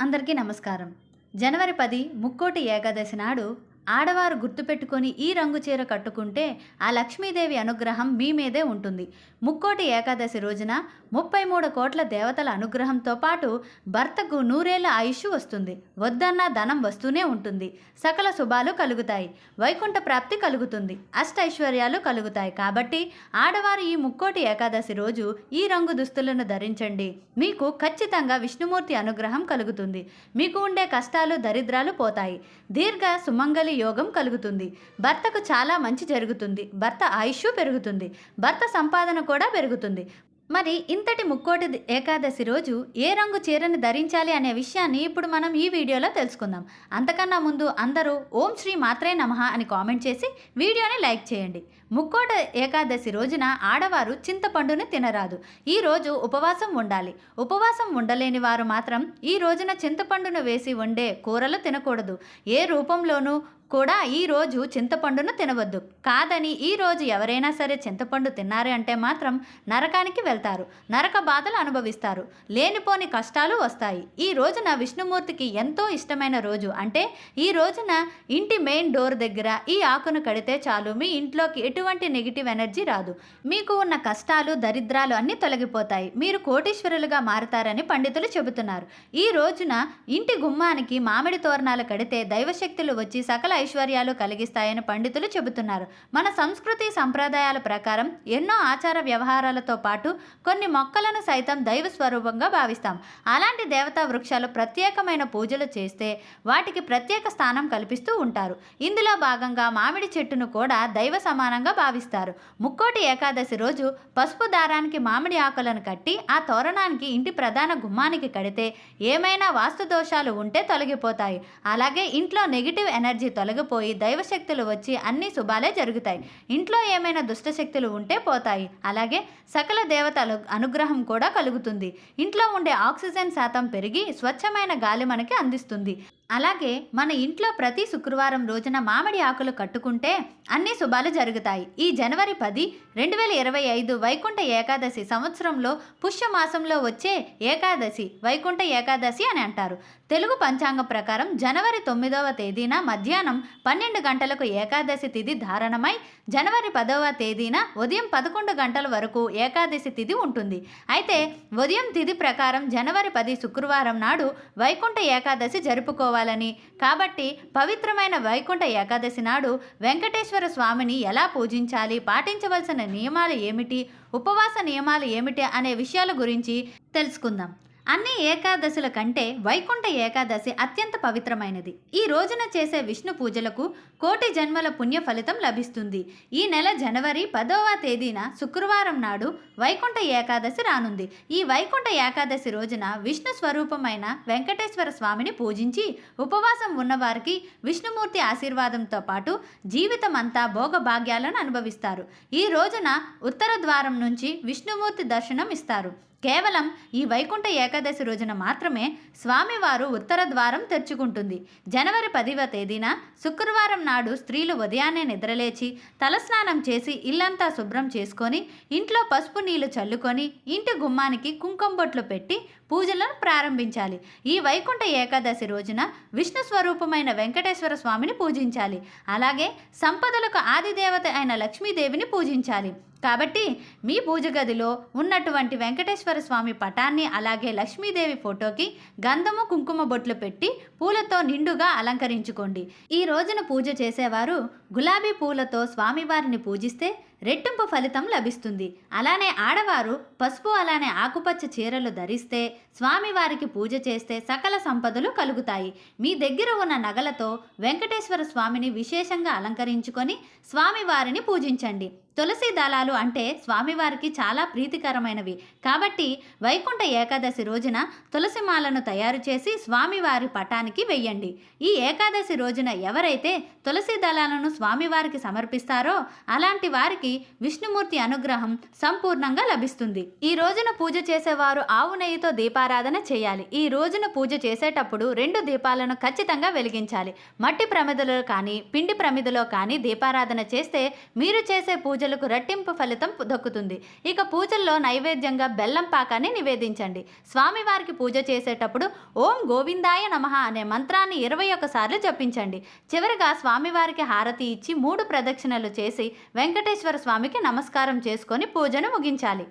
అందరికీ నమస్కారం. జనవరి పది ముక్కోటి ఏకాదశి నాడు ఆడవారు గుర్తుపెట్టుకొని ఈ రంగు చీర కట్టుకుంటే ఆ లక్ష్మీదేవి అనుగ్రహం మీ మీదే ఉంటుంది. ముక్కోటి ఏకాదశి రోజున ముప్పై మూడు కోట్ల దేవతల అనుగ్రహంతో పాటు భర్తకు నూరేళ్ళ ఆయుష్ వస్తుంది. వద్దన్న ధనం వస్తూనే ఉంటుంది. సకల శుభాలు కలుగుతాయి. వైకుంఠ ప్రాప్తి కలుగుతుంది. అష్టైశ్వర్యాలు కలుగుతాయి. కాబట్టి ఆడవారు ఈ ముక్కోటి ఏకాదశి రోజు ఈ రంగు దుస్తులను ధరించండి. మీకు ఖచ్చితంగా విష్ణుమూర్తి అనుగ్రహం కలుగుతుంది. మీకు ఉండే కష్టాలు దరిద్రాలు పోతాయి. దీర్ఘ సుమంగళి యోగం కలుగుతుంది. భర్తకు చాలా మంచి జరుగుతుంది. భర్త ఆయుష్ పెరుగుతుంది. భర్త సంపాదన కూడా పెరుగుతుంది. మరి ఇంతటి ముక్కోటి ఏకాదశి రోజు ఏ రంగు చీరని ధరించాలి అనే విషయాన్ని ఇప్పుడు మనం ఈ వీడియోలో తెలుసుకుందాం. అంతకన్నా ముందు అందరూ ఓం శ్రీ మాత్రే నమః అని కామెంట్ చేసి వీడియోని లైక్ చేయండి. ముక్కోట ఏకాదశి రోజున ఆడవారు చింతపండుని తినరాదు. ఈ రోజు ఉపవాసం ఉండాలి. ఉపవాసం ఉండలేని వారు మాత్రం ఈ రోజున చింతపండును వేసి వండే కూరలు తినకూడదు. ఏ రూపంలోనూ కూడా ఈ రోజు చింతపండును తినవద్దు. కాదని ఈ రోజు ఎవరైనా సరే చింతపండు తిన్నారు అంటే మాత్రం నరకానికి వెళ్తారు. నరక బాధలు అనుభవిస్తారు. లేనిపోని కష్టాలు వస్తాయి. ఈ రోజున విష్ణుమూర్తికి ఎంతో ఇష్టమైన రోజు అంటే ఈ రోజున ఇంటి మెయిన్ డోర్ దగ్గర ఈ ఆకును కడితే చాలు. మీ ఇంట్లోకి ఎటువంటి నెగిటివ్ ఎనర్జీ రాదు. మీకు ఉన్న కష్టాలు దరిద్రాలు అన్నీ తొలగిపోతాయి. మీరు కోటీశ్వరులుగా మారతారని పండితులు చెబుతున్నారు. ఈ రోజున ఇంటి గుమ్మానికి మామిడి తోరణాలు కడితే దైవశక్తులు వచ్చి సకల ఐశ్వర్యాలు కలిగిస్తాయని పండితులు చెబుతున్నారు. మన సంస్కృతి సంప్రదాయాల ప్రకారం ఎన్నో ఆచార వ్యవహారాలతో పాటు కొన్ని మొక్కలను సైతం దైవ స్వరూపంగా భావిస్తాం. అలాంటి దేవతా వృక్షాలు ప్రత్యేకమైన పూజలు చేస్తే వాటికి ప్రత్యేక స్థానం కల్పిస్తూ ఉంటారు. ఇందులో భాగంగా మామిడి చెట్టును కూడా దైవ సమానంగా భావిస్తారు. ముక్కోటి ఏకాదశి రోజు పసుపు దారానికి మామిడి ఆకులను కట్టి ఆ తోరణానికి ఇంటి ప్రధాన గుమ్మానికి కడితే ఏమైనా వాస్తు దోషాలు ఉంటే తొలగిపోతాయి. అలాగే ఇంట్లో నెగిటివ్ ఎనర్జీ తొలగిపోయి దైవశక్తులు వచ్చి అన్ని శుభాలే జరుగుతాయి. ఇంట్లో ఏమైనా దుష్టశక్తులు ఉంటే పోతాయి. అలాగే సకల దేవతల అనుగ్రహం కూడా కలుగుతుంది. ఇంట్లో ఉండే ఆక్సిజన్ శాతం పెరిగి స్వచ్ఛమైన గాలి మనకి అందిస్తుంది. అలాగే మన ఇంట్లో ప్రతి శుక్రవారం రోజున మామిడి ఆకులు కట్టుకుంటే అన్ని శుభాలు జరుగుతాయి. ఈ జనవరి పది రెండు వేల ఇరవై ఐదు వైకుంఠ ఏకాదశి సంవత్సరంలో పుష్యమాసంలో వచ్చే ఏకాదశి వైకుంఠ ఏకాదశి అని అంటారు. తెలుగు పంచాంగం ప్రకారం జనవరి తొమ్మిదవ తేదీన మధ్యాహ్నం పన్నెండు గంటలకు ఏకాదశి తిథి ధారణమై జనవరి పదవ తేదీన ఉదయం పదకొండు గంటల వరకు ఏకాదశి తిథి ఉంటుంది. అయితే ఉదయం తిథి ప్రకారం జనవరి పది శుక్రవారం నాడు వైకుంఠ ఏకాదశి జరుపుకోవాలి. జరుపుకోవాలని కాబట్టి పవిత్రమైన వైకుంఠ ఏకాదశి నాడు వెంకటేశ్వర స్వామిని ఎలా పూజించాలి? పాటించవలసిన నియమాలు ఏమిటి? ఉపవాస నియమాలు ఏమిటి? అనే విషయాల గురించి తెలుసుకుందాం. అన్ని ఏకాదశుల కంటే వైకుంఠ ఏకాదశి అత్యంత పవిత్రమైనది. ఈ రోజున చేసే విష్ణు పూజలకు కోటి జన్మల పుణ్య ఫలితం లభిస్తుంది. ఈ నెల జనవరి పదవ తేదీన శుక్రవారం నాడు వైకుంఠ ఏకాదశి రానుంది. ఈ వైకుంఠ ఏకాదశి రోజున విష్ణు స్వరూపమైన వెంకటేశ్వర స్వామిని పూజించి ఉపవాసం ఉన్నవారికి విష్ణుమూర్తి ఆశీర్వాదంతో పాటు జీవితం అంతా భోగభాగ్యాలను అనుభవిస్తారు. ఈ రోజున ఉత్తర ద్వారం నుంచి విష్ణుమూర్తి దర్శనం ఇస్తారు కేవలం ఈ వైకుంఠ ఏకాదశి రోజున మాత్రమే స్వామివారు ఉత్తర ద్వారం తెరుచుకుంటుంది. జనవరి పదివ తేదీన శుక్రవారం నాడు స్త్రీలు ఉదయాన్నే నిద్రలేచి తలస్నానం చేసి ఇల్లంతా శుభ్రం చేసుకొని ఇంట్లో పసుపు నీళ్ళు చల్లుకొని ఇంటి గుమ్మానికి కుంకుమ బొట్లు పెట్టి పూజలను ప్రారంభించాలి. ఈ వైకుంఠ ఏకాదశి రోజున విష్ణు స్వరూపమైన వెంకటేశ్వర స్వామిని పూజించాలి. అలాగే సంపదలకు ఆదిదేవత అయిన లక్ష్మీదేవిని పూజించాలి. కాబట్టి మీ పూజ గదిలో ఉన్నటువంటి వెంకటేశ్వర స్వామి పటాన్ని అలాగే లక్ష్మీదేవి ఫోటోకి గంధము కుంకుమ బొట్లు పెట్టి పూలతో నిండుగా అలంకరించుకోండి. ఈ రోజున పూజ చేసేవారు గులాబీ పూలతో స్వామివారిని పూజిస్తే రెట్టింపు ఫలితం లభిస్తుంది. అలానే ఆడవారు పసుపు అలానే ఆకుపచ్చ చీరలు ధరిస్తే స్వామివారికి పూజ చేస్తే సకల సంపదలు కలుగుతాయి. మీ దగ్గర ఉన్న నగలతో వెంకటేశ్వర స్వామిని విశేషంగా అలంకరించుకొని స్వామివారిని పూజించండి. తులసి దళాలు అంటే స్వామివారికి చాలా ప్రీతికరమైనవి. కాబట్టి వైకుంఠ ఏకాదశి రోజున తులసి మాలను తయారు చేసి స్వామివారి పటానికి వెయ్యండి. ఈ ఏకాదశి రోజున ఎవరైతే తులసి దళాలను స్వామివారికి సమర్పిస్తారో అలాంటి వారికి విష్ణుమూర్తి అనుగ్రహం సంపూర్ణంగా లభిస్తుంది. ఈ రోజున పూజ చేసేవారు ఆవు నెయ్యితో దీపారాధన చేయాలి. ఈ రోజున పూజ చేసేటప్పుడు రెండు దీపాలను ఖచ్చితంగా వెలిగించాలి. మట్టి ప్రమిదలో కానీ పిండి ప్రమిదలో కానీ దీపారాధన చేస్తే మీరు చేసే పూజ పూజలకు రెట్టింపు ఫలితం దక్కుతుంది. ఇక పూజల్లో నైవేద్యంగా బెల్లం పాకాన్ని నివేదించండి. స్వామివారికి పూజ చేసేటప్పుడు ఓం గోవిందాయ నమః అనే మంత్రాన్ని ఇరవై ఒకసార్లు జపించండి. చివరిగా స్వామివారికి హారతి ఇచ్చి మూడు ప్రదక్షిణలు చేసి వెంకటేశ్వర స్వామికి నమస్కారం చేసుకొని పూజను ముగించాలి.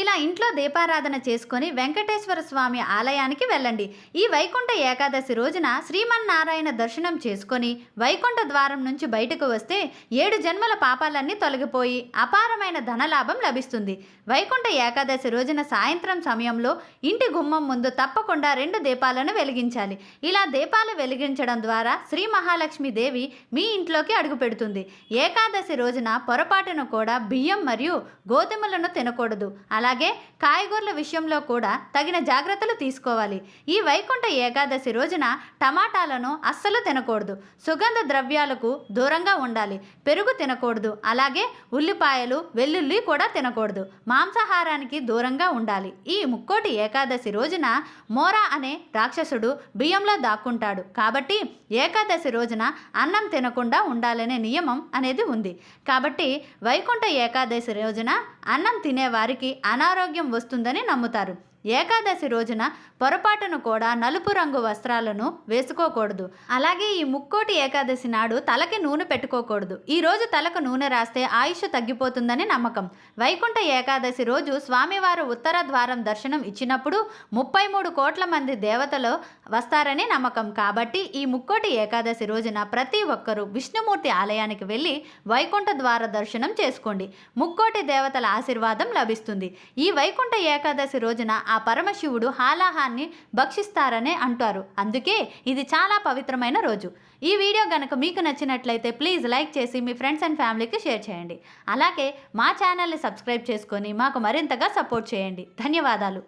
ఇలా ఇంట్లో దీపారాధన చేసుకొని వెంకటేశ్వర స్వామి ఆలయానికి వెళ్ళండి. ఈ వైకుంఠ ఏకాదశి రోజున శ్రీమన్నారాయణ దర్శనం చేసుకొని వైకుంఠ ద్వారం నుంచి బయటకు వస్తే ఏడు జన్మల పాపాలన్నీ తొలగిపోయి అపారమైన ధనలాభం లభిస్తుంది. వైకుంఠ ఏకాదశి రోజున సాయంత్రం సమయంలో ఇంటి గుమ్మం ముందు తప్పకుండా రెండు దీపాలను వెలిగించాలి. ఇలా దీపాలు వెలిగించడం ద్వారా శ్రీ మహాలక్ష్మి దేవి మీ ఇంట్లోకి అడుగుపెడుతుంది ఏకాదశి రోజున పొరపాటును కూడా బియ్యం మరియు గోధుమలను తినకూడదు. అలా అలాగే కాయగూరల విషయంలో కూడా తగిన జాగ్రత్తలు తీసుకోవాలి. ఈ వైకుంఠ ఏకాదశి రోజున టమాటాలను అస్సలు తినకూడదు. సుగంధ ద్రవ్యాలకు దూరంగా ఉండాలి. పెరుగు తినకూడదు. అలాగే ఉల్లిపాయలు వెల్లుల్లి కూడా తినకూడదు. మాంసాహారానికి దూరంగా ఉండాలి. ఈ ముక్కోటి ఏకాదశి రోజున మోరా అనే రాక్షసుడు బియ్యంలో దాక్కుంటాడు. కాబట్టి ఏకాదశి రోజున అన్నం తినకుండా ఉండాలనే నియమం అనేది ఉంది. కాబట్టి వైకుంఠ ఏకాదశి రోజున అన్నం తినేవారికి అనారోగ్యం వస్తుందని నమ్ముతారు. ఏకాదశి రోజున పొరపాటును కూడా నలుపు రంగు వస్త్రాలను వేసుకోకూడదు. అలాగే ఈ ముక్కోటి ఏకాదశి నాడు తలకి నూనె పెట్టుకోకూడదు. ఈ రోజు తలకు నూనె రాస్తే ఆయుష్ తగ్గిపోతుందని నమ్మకం. వైకుంఠ ఏకాదశి రోజు స్వామివారు ఉత్తర ద్వారం దర్శనం ఇచ్చినప్పుడు ముప్పై మూడు కోట్ల మంది దేవతలు వస్తారని నమ్మకం. కాబట్టి ఈ ముక్కోటి ఏకాదశి రోజున ప్రతి ఒక్కరూ విష్ణుమూర్తి ఆలయానికి వెళ్ళి వైకుంఠ ద్వార దర్శనం చేసుకోండి. ముక్కోటి దేవతల ఆశీర్వాదం లభిస్తుంది. ఈ వైకుంఠ ఏకాదశి రోజున ఆ పరమశివుడు హాలాహాన్ని భక్షిస్తారనే అంటారు. అందుకే ఇది చాలా పవిత్రమైన రోజు. ఈ వీడియో కనుక మీకు నచ్చినట్లయితే ప్లీజ్ లైక్ చేసి మీ ఫ్రెండ్స్ అండ్ ఫ్యామిలీకి షేర్ చేయండి. అలాగే మా ఛానల్ని సబ్స్క్రైబ్ చేసుకొని మాకు మరింతగా సపోర్ట్ చేయండి. ధన్యవాదాలు.